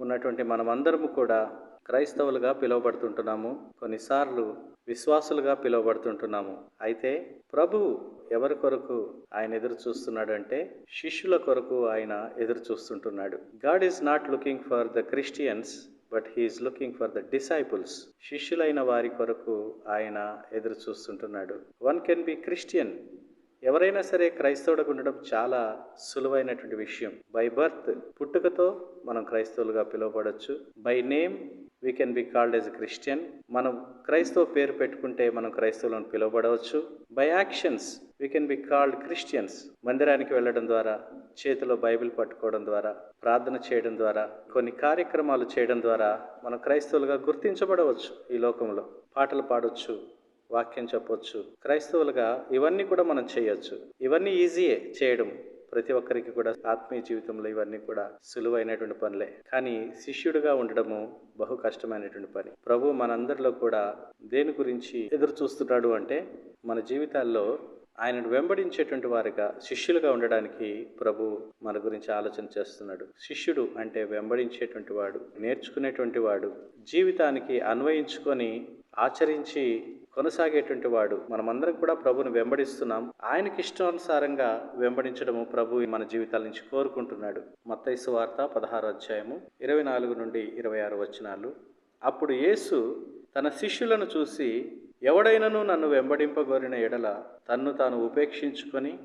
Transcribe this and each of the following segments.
ఉన్నటువంటి మనమందరము కూడా క్రైస్తవులుగా పిలువబడుతుంటున్నాము. కొన్నిసార్లు విశ్వాసులుగా పిలువబడుతుంటున్నాము. అయితే ప్రభువు ఎవరి కొరకు ఆయన ఎదురు చూస్తున్నాడు అంటే శిష్యుల కొరకు ఆయన ఎదురు చూస్తుంటున్నాడు. God is not looking for the Christians but he's looking for the disciples శిష్యులైన వారి కొరకు ఆయన ఎదురు చూస్తుంటున్నాడు. వన్ కెన్ బి క్రిస్టియన్ ఎవరైనా సరే క్రైస్తవుడిగా ఉండడం చాలా సులువైనటువంటి విషయం. బై బర్త్ పుట్టుకతో మనం క్రైస్తవులుగా పిలువబడచ్చు. By name we can be called as Christian మనం క్రైస్తవ పేరు పెట్టుకుంటే మనం క్రైస్తవులను పిలువబడవచ్చు. By actions we can be called Christians మందిరానికి వెళ్ళడం ద్వారా చేతిలో బైబిల్ పట్టుకోవడం ద్వారా ప్రార్థన చేయడం ద్వారా కొన్ని కార్యక్రమాలు చేయడం ద్వారా మనం క్రైస్తవులుగా గుర్తించబడవచ్చు ఈ లోకంలో. పాటలు పాడవచ్చు వాక్యం చెప్పొచ్చు. క్రైస్తవులుగా ఇవన్నీ కూడా మనం చేయొచ్చు. ఇవన్నీ ఈజీయే చేయడం. ప్రతి ఒక్కరికి కూడా ఆత్మీయ జీవితంలో ఇవన్నీ కూడా సులువైనటువంటి పనులే. కానీ శిష్యుడిగా ఉండడము బహు కష్టమైనటువంటి పని. ప్రభు మనందరిలో కూడా దేని గురించి ఎదురు చూస్తున్నాడు అంటే మన జీవితాల్లో ఆయనను వెంబడించేటువంటి వారిగా శిష్యులుగా ఉండడానికి ప్రభు మన గురించి ఆలోచన చేస్తున్నాడు. శిష్యుడు అంటే వెంబడించేటువంటి వాడు నేర్చుకునేటువంటి వాడు జీవితానికి అన్వయించుకొని ఆచరించి కొనసాగేటువంటి వాడు. మనమందరం కూడా ప్రభుని వెంబడిస్తున్నాం. ఆయనకి ఇష్టానుసారంగా వెంబడించడము ప్రభు మన జీవితాల నుంచి కోరుకుంటున్నాడు. మత్తైసు వార్త పదహారు అధ్యాయము ఇరవై నాలుగు నుండి ఇరవై ఆరు వచనాలు. అప్పుడు యేసు తన శిష్యులను చూసి ఎవడైనను నన్ను వెంబడింపగోరిన ఎడల తన్ను తాను ఉపేక్షించుకొని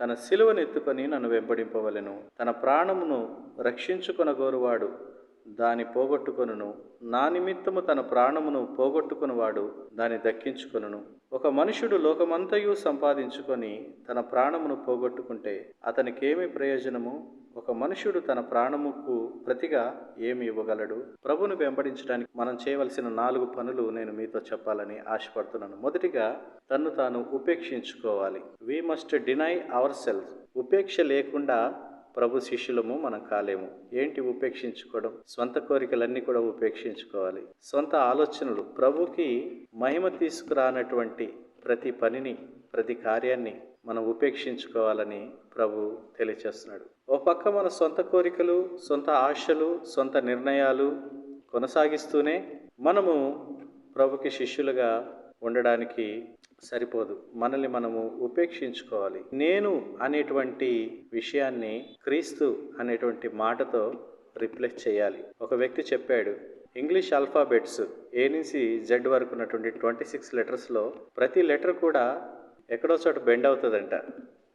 తన సిలువను ఎత్తుకొని నన్ను వెంబడింపవలెను. తన ప్రాణమును రక్షించుకొనగోరువాడు దాని పోగొట్టుకొనును. నా నిమిత్తము తన ప్రాణమును పోగొట్టుకునివాడు దాన్ని దక్కించుకొనును. ఒక మనుషుడు లోకమంతయు సంపాదించుకొని తన ప్రాణమును పోగొట్టుకుంటే అతనికేమి ప్రయోజనము? ఒక మనుషుడు తన ప్రాణముకు ప్రతిగా ఏమి ఇవ్వగలడు? ప్రభును వెంబడించడానికి మనం చేయవలసిన నాలుగు పనులు నేను మీతో చెప్పాలని ఆశపడుతున్నాను. మొదటిగా తన్ను తాను ఉపేక్షించుకోవాలి. We must deny our self ఉపేక్ష లేకుండా ప్రభు శిష్యులము మనం కాలేము. ఏంటి ఉపేక్షించుకోవడం? సొంత కోరికలన్నీ కూడా ఉపేక్షించుకోవాలి. సొంత ఆలోచనలు ప్రభుకి మహిమ తీసుకురానటువంటి ప్రతి పనిని ప్రతి కార్యాన్ని మనం ఉపేక్షించుకోవాలని ప్రభు తెలియచేస్తున్నాడు. ఓ పక్క మన సొంత కోరికలు సొంత ఆశలు సొంత నిర్ణయాలు కొనసాగిస్తూనే మనము ప్రభుకి శిష్యులుగా ఉండడానికి సరిపోదు. మనల్ని మనము ఉపేక్షించుకోవాలి. నేను అనేటువంటి విషయాన్ని క్రీస్తు అనేటువంటి మాటతో రిప్లేస్ చేయాలి. ఒక వ్యక్తి చెప్పాడు ఇంగ్లీష్ ఆల్ఫాబెట్స్ ఏ నుంచి జెడ్ వరకు ఉన్నటువంటి ట్వంటీ సిక్స్ లెటర్స్లో ప్రతి లెటర్ కూడా ఎక్కడో చోట బెండ్ అవుతుందంట.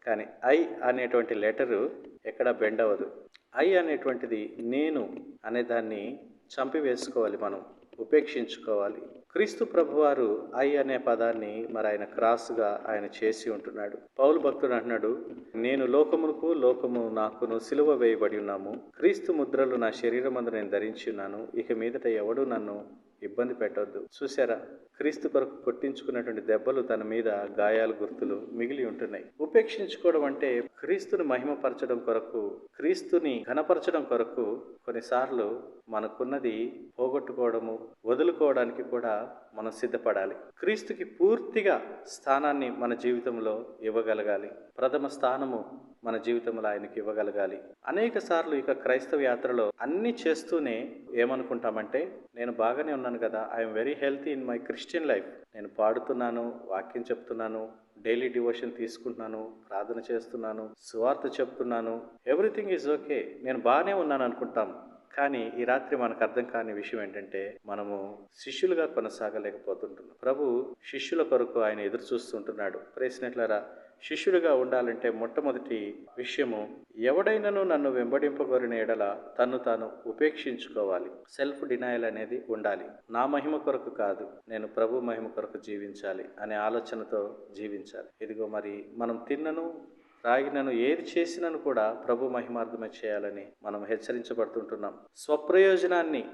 కానీ ఐ అనేటువంటి లెటరు ఎక్కడ బెండ్ అవ్వదు. ఐ అనేటువంటిది నేను అనే దాన్ని చంపివేసుకోవాలి మనం. ఉపేక్షించుకోవాలి. క్రీస్తు ప్రభువారు ఐ అనే పదాన్ని మరి ఆయన క్రాస్గా ఆయన చేసి ఉంటున్నాడు. పౌలు భక్తుడు అంటున్నాడు నేను లోకమునకు లోకము నాకును సిలువ వేయబడి ఉన్నాము. క్రీస్తు ముద్రలు నా శరీరమందు నేను ధరించి ఉన్నాను. ఇక మీదట ఎవడు నన్ను ఇబ్బంది పెట్టొద్దు. చూసారా క్రీస్తు కొరకు కొట్టించుకున్నటువంటి దెబ్బలు తన మీద గాయాల గుర్తులు మిగిలి ఉంటున్నాయి. ఉపేక్షించుకోవడం అంటే క్రీస్తుని మహిమపరచడం కొరకు క్రీస్తుని ఘనపరచడం కొరకు కొన్నిసార్లు మనకున్నది పోగొట్టుకోవడము వదులుకోవడానికి కూడా మనం సిద్ధపడాలి. క్రీస్తుకి పూర్తిగా స్థానాన్ని మన జీవితంలో ఇవ్వగలగాలి. ప్రథమ స్థానము మన జీవితంలో ఆయనకి ఇవ్వగలగాలి. అనేక సార్లు ఇక క్రైస్తవ యాత్రలో అన్ని చేస్తూనే ఏమనుకుంటామంటే నేను బాగానే ఉన్నాను కదా I'm very healthy in my Christian life నేను పాడుతున్నాను వాక్యం చెప్తున్నాను డైలీ డివోషన్ తీసుకుంటున్నాను ప్రార్థన చేస్తున్నాను సువార్త చెప్తున్నాను ఎవ్రీథింగ్ ఈజ్ ఓకే నేను బాగానే ఉన్నాను అనుకుంటాం. కానీ ఈ రాత్రి మనకు అర్థం కాని విషయం ఏంటంటే మనము శిష్యులుగా కొనసాగలేకపోతుంటున్నాం. ప్రభు శిష్యుల కొరకు ఆయన ఎదురు చూస్తుంటున్నాడు. ప్రేసినట్లరా శిష్యుడిగా ఉండాలంటే మొట్టమొదటి విషయము ఎవడైనను నన్ను వెంబడింపగోరిన ఎడల తన్ను తాను ఉపేక్షించుకోవాలి. సెల్ఫ్ డినయల్ అనేది ఉండాలి. నా మహిమ కొరకు కాదు నేను ప్రభు మహిమ కొరకు జీవించాలి అనే ఆలోచనతో జీవించాలి. ఇదిగో మరి మనం తిన్నను రాగినను ఏది చేసినను కూడా ప్రభు మహిమార్థమే చేయాలని మనం హెచ్చరించబడుతుంటున్నాం. స్వప్రయోజనాన్ని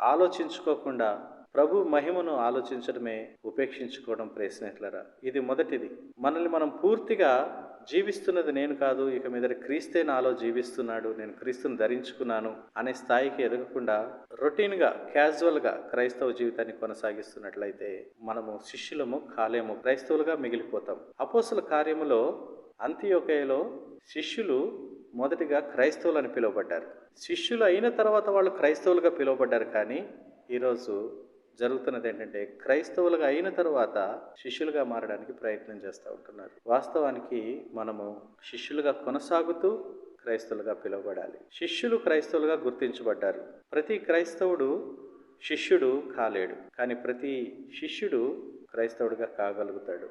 ఆలోచించుకోకుండా ప్రభు మహిమను ఆలోచించడమే ఉపేక్షించుకోవడం ప్రయత్నిట్లరా ఇది మొదటిది. మనల్ని మనం పూర్తిగా జీవిస్తున్నది నేను కాదు ఇక మీద క్రీస్తే నాలో జీవిస్తున్నాడు నేను క్రీస్తుని ధరించుకున్నాను అనే స్థాయికి ఎదగకుండా రొటీన్గా క్యాజువల్గా క్రైస్తవ జీవితాన్ని కొనసాగిస్తున్నట్లయితే మనము శిష్యులము కాలేము క్రైస్తవులుగా మిగిలిపోతాం. అపోసల కార్యములో అంత్యోకయలో శిష్యులు మొదటిగా క్రైస్తవులని పిలువబడ్డారు. శిష్యులు అయిన తర్వాత వాళ్ళు క్రైస్తవులుగా పిలువబడ్డారు కానీ ఈరోజు జరుగుతున్నది ఏంటంటే క్రైస్తవులుగా అయిన తర్వాత శిష్యులుగా మారడానికి ప్రయత్నం చేస్తూ ఉంటున్నారు. వాస్తవానికి మనము శిష్యులుగా కొనసాగుతూ క్రైస్తవులుగా పిలువబడాలి. శిష్యులు క్రైస్తవులుగా గుర్తించబడ్డారు. ప్రతి క్రైస్తవుడు శిష్యుడు కాలేడు. కానీ ప్రతి శిష్యుడు క్రైస్తవుడిగా కాగలుగుతాడు.